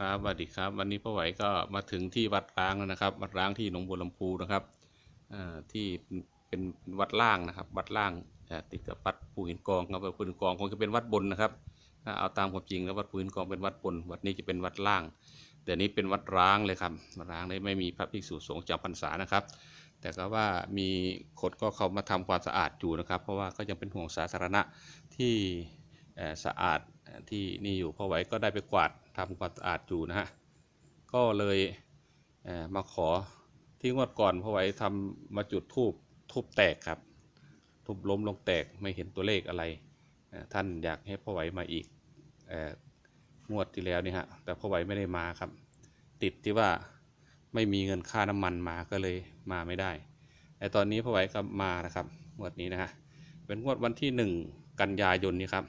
ครับสวัสดีครับ วันนี้พ่อไหวก็มาถึงที่วัดร้างแล้วนะครับ วัดร้างที่หนองบัวลำพูนะครับอ่าที่เป็นวัดล่างนะครับ วัดล่างติดกับวัดปูหินกองครับวัดปูหินกองคงจะเป็นวัดบนนะครับถ้าเอาตามความจริงแล้ววัดปูหินกองเป็นวัดบนวัดนี้จะเป็นวัดล่างเดี๋ยวนี้เป็นวัดร้างเลยครับวัดร้างเลยไม่มีพระภิกษุสงฆ์จำพรรษานะครับ แต่ก็ว่ามีคนก็เข้ามาทำความสะอาดอยู่นะครับ เพราะว่าก็ยังเป็นห่วงสาธารณะที่สะอาดที่นี่อยู่พ่อไหวก็ได้ไปกวาด ทำความสะอาดอยู่นะฮะ ก็เลยเมาขอที่งวดก่อนพ่อไหวทำมาจุดทูบทูบแตกครับ ทูบล้มลงแตกไม่เห็นตัวเลขอะไร ท่านอยากให้พ่อไหวมาอีกองวดที่แล้วนี่ฮะ แต่พ่อไหวไม่ได้มาครับ ติดที่ว่าไม่มีเงินค่าน้ำมันมาก็เลยมาไม่ได้แต่ตอนนี้พ่อไหวก็มานะครับงวดนี้นะฮะเป็นงวดวันที่หนึ่งกันยายนนี้ครับ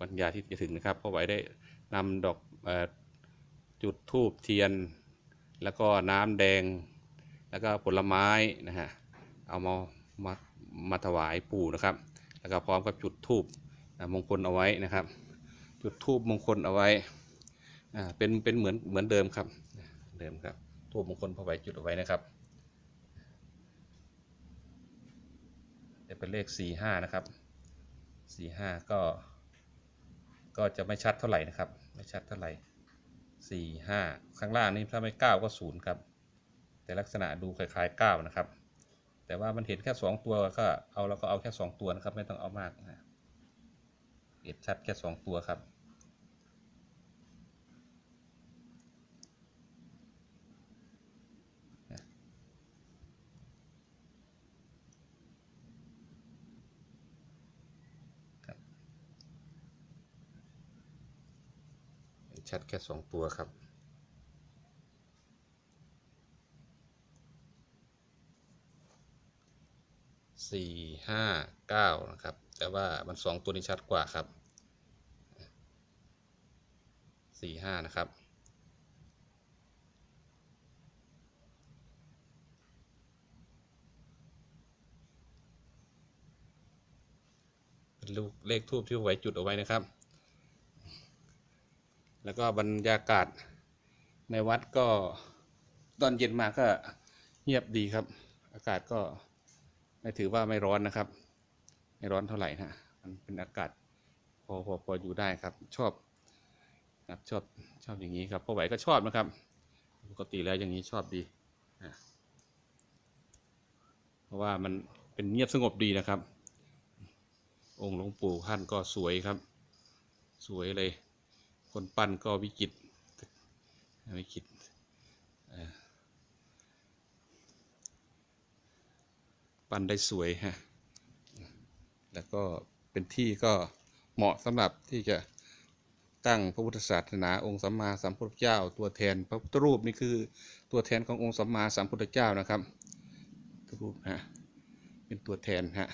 กันยาที่จะถึงนะครับพ่อไหวได้นำดอกอจุดทูบเทียน แล้วก็น้ำแดง แล้วก็ผลไม้นะฮะเอามามามาถวายปู่นะครับ แล้วก็พร้อมกับจุดทูบมงคลเอาไว้นะครับ จุดทูบมงคลเอาไว้เป็นเป็นเหมือนเหมือนเดิมครับเดิมครับทูบมงคลพอไหวจุดเอาไว้นะครับจะเป็นเลขสี่ห้านะครับสี่ห้าก็ ก็จะไม่ชัดเท่าไหร่นะครับ ไม่ชัดเท่าไหร่สี่ห้าข้างล่างนี่ถ้าไม่เก้าก็ศูนย์ครับ แต่ลักษณะดูคล้ายๆเก้านะครับ แต่ว่ามันเห็นแค่สองตัวก็เอาเราก็เอาแค่สองตัวนะครับ ไม่ต้องเอามากนะเห็นชัดแค่สองตัวครับ ชัดแค่สองตัวครับ สี่ห้าเก้านะครับ แต่ว่ามันสองตัวนี้ชัดกว่าครับสี่ห้านะครับเป็นลูกเลขทูบที่ไว้จุดเอาไว้นะครับ แล้วก็บรรยากาศในวัดก็ตอนเย็นมาก็เงียบดีครับ อากาศก็ไม่ถือว่าไม่ร้อนนะครับ ไม่ร้อนเท่าไหร่นะมันเป็นอากาศพอพอพออยู่ได้ครับ ชอบครับชอบชอบอย่างนี้ครับพอไหวก็ชอบนะครับ ปกติแล้วอย่างนี้ชอบดีนะเพราะว่ามันเป็นเงียบสงบดีนะครับ องค์หลวงปู่ท่านก็สวยครับ สวยเลย คนปั้นก็วิจิตวิจิตปั้นได้สวยฮะ แล้วก็เป็นที่ก็เหมาะสำหรับที่จะตั้งพระพุทธศาสนาองค์สัมมาสัมพุทธเจ้า ตัวแทนพระพุทธรูปนี่คือตัวแทนขององค์สัมมาสัมพุทธเจ้านะครับพระรูปฮะเป็นตัวแทนฮะ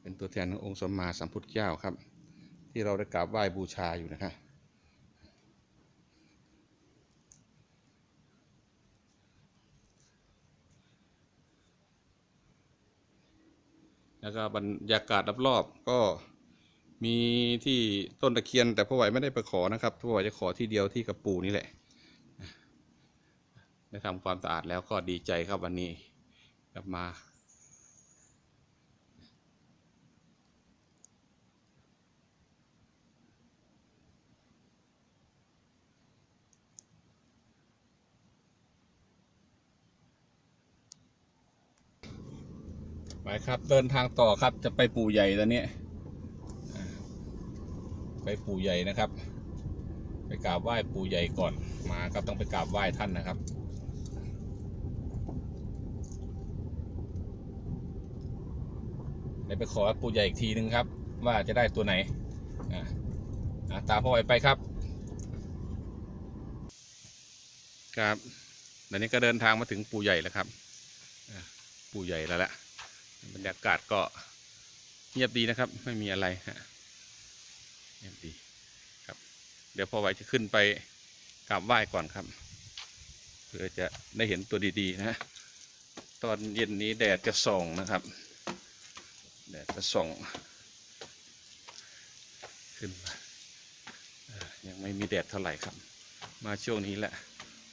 เป็นตัวแทนขององค์สัมมาสัมพุทธเจ้าครับ ที่เราได้กราบไหว้บูชาอยู่นะครับแล้วก็บรรยากาศรอบๆก็มีที่ต้นตะเคียน แต่พ่อไหวไม่ได้ไปขอนะครับพ่อไหวจะขอที่เดียวที่กระปูนี่แหละได้ทำความสะอาดแล้วก็ดีใจครับวันนี้กลับมา ไปครับเดินทางต่อครับจะไปปู่ใหญ่ตอนนี้ไปปู่ใหญ่นะครับ ไปกราบไหว้ปู่ใหญ่ก่อนมาครับต้องไปกราบไหว้ท่านนะครับเดี๋ยวไปขอปู่ใหญ่อีกทีนึงครับ ว่าจะได้ตัวไหนอ่าตามพ่อไปไปครับครับตอนนี้ก็เดินทางมาถึงปู่ใหญ่แล้วครับปู่ใหญ่แล้วแหละ บรรยากาศก็เงียบดีนะครับ ไม่มีอะไรฮะเงียบดีครับ เดี๋ยวพอไหวจะขึ้นไปกราบไหว้ก่อนครับเพื่อจะได้เห็นตัวดี ๆ นะ ตอนเย็นนี้แดดจะส่องนะครับ แดดจะส่อง ขึ้นมายังไม่มีแดดเท่าไหร่ครับ มาช่วงนี้แหละ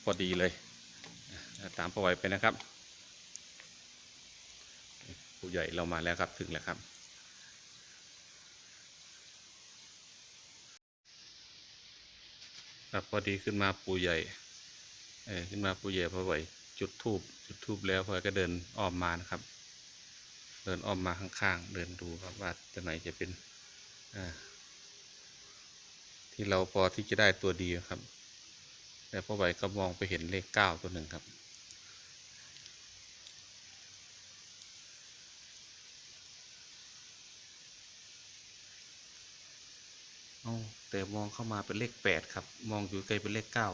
พอดีเลย ตามประวัยไปนะครับ ใหญ่เรามาแล้วครับ ถึงแล้วครับ ครับพอดีขึ้นมาปูใหญ่เออขึ้นมาปูใหญ่พอไหวจุดทูบจุดทูบแล้วพอก็เดินอ้อมมานะครับ เดินอ้อมมาข้างๆ เดินดูครับว่าจะไหนจะเป็นอ่าที่เราพอที่จะได้ตัวดีครับ แต่พอไหวก็มองไปเห็นเลขเก้าตัวหนึ่งครับ เอาแต่มองเข้ามาเป็นเลขแปดครับ มองอยู่ไกล้เป็นเลขเก้า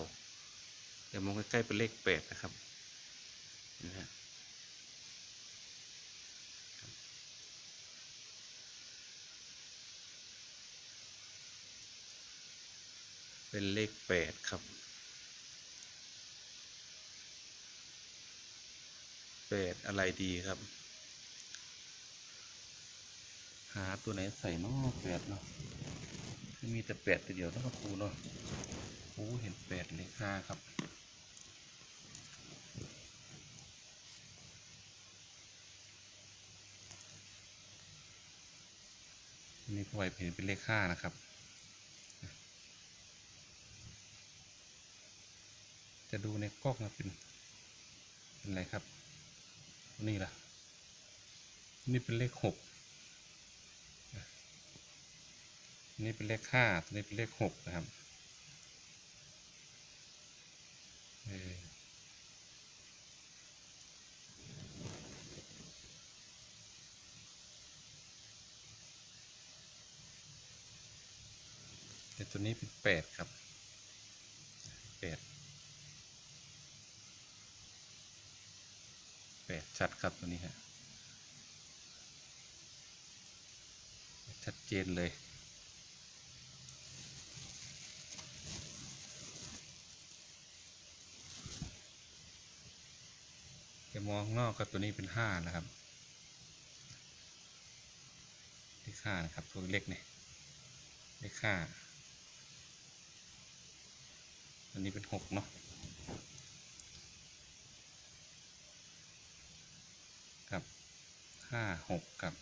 แต่มองใกล้ๆเป็นเลขแปดนะครับนะฮะเป็นเลขแปดครับแปดอะไรดีครับ หาตัวไหนใส่นอกแปดเนาะ มีแต่แปดตัวเดียวนะครับครูเนาะโอ้เห็นแปดเลขห้าครับนนี้พ่อไวเห็นเป็นเลขห้านะครับ จะดูในกล้องนะเป็นเป็นอะไรครับ นี่ล่ะ นี่เป็นเลขหก อันนี่เป็นเลขห้าตัวนี้เป็นเลขหกนะครับเออแต่ตัวนี้เป็นแปดครับแปดแปดชัดครับตัวนี้ฮะชัดเจนเลย จะมองข้างนอกก็ตัวนี้เป็นห้านะครับเลขห้านะครับตัวเล็กเนี่ยเลขห้าอันนี้เป็นหกเนาะครับห้าหกครับ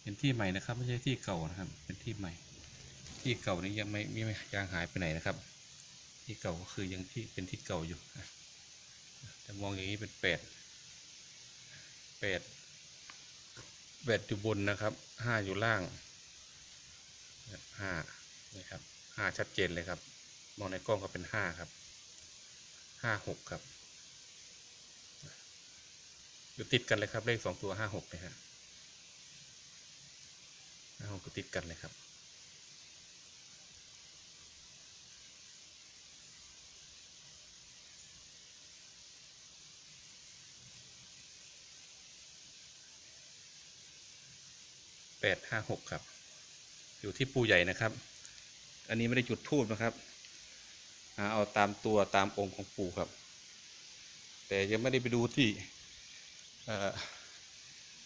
เป็นที่ใหม่นะครับ ไม่ใช่ที่เก่านะครับ เป็นที่ใหม่ ที่เก่านี้ยังไม่ไม่ยังหายไปไหนนะครับ ที่เก่าก็คือยังที่เป็นที่เก่าอยู่อะแต่มองอย่างนี้เป็นแปดแปดแปดอยู่บนนะครับห้าอยู่ล่างห้านี่ครับห้าชัดเจนเลยครับ มองในกล้องก็เป็นห้าครับห้าหกครับอยู่ติดกันเลยครับเลขสองตัวห้าหกนะฮะห้าหกก็ติดกันเลยครับ แปดห้าหกครับ อยู่ที่ปูใหญ่นะครับ อันนี้ไม่ได้จุดทูบนะครับ เอาตามตัวตามองค์ของปู่ครับ แต่ยังไม่ได้ไปดูที่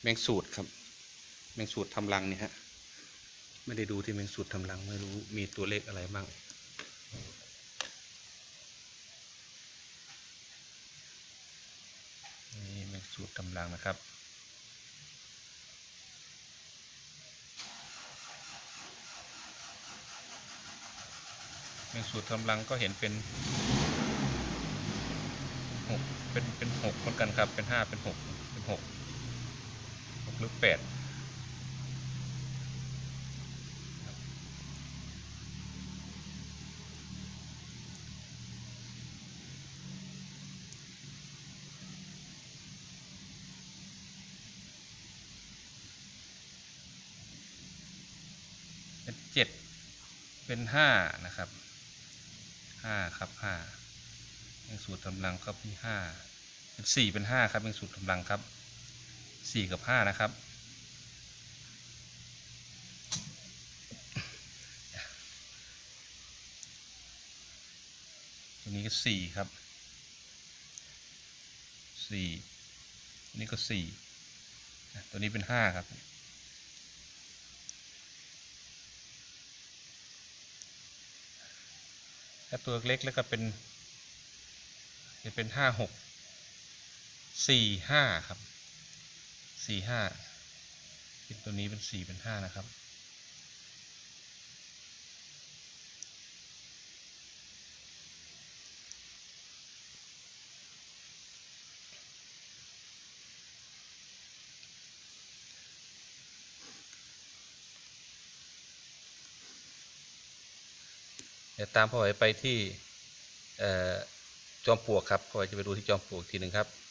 แมงสูตรครับ แมงสูตรทำรังเนี่ยฮะ ไม่ได้ดูที่แมงสูตรทำรังไม่รู้มีตัวเลขอะไรบ้างนี่แมงสูตรทำรังนะครับ ในสูตรกำลังก็เห็นเป็นหกเป็นเป็นหกเหมือนกันครับ เป็นห้าเป็นหกเป็นหกหกหรือแปดเป็นเจ็ดเป็นห้านะครับ ห้าครับห้าเป็นสูตรกำลังครับที่ห้าเป็นสี่เป็นห้าครับเป็นสูตรกำลังครับสี่กับห้านะครับตัวนี้ก็สี่ครับสี่นนี้ก็สี่ตัวนี้เป็นห้าครับ ถ้าตัวเล็กแล้วก็เป็นจะเป็นห้าหกสี่ห้าครับสี่ห้าเป็นตัวนี้เป็นสี่เป็นห้านะครับ ดี๋ยวตามพ่อไหวไปที่จอมปลวกครับพ่อไหวจะไปดูที่จอมปลวกทีหนึ่งครับ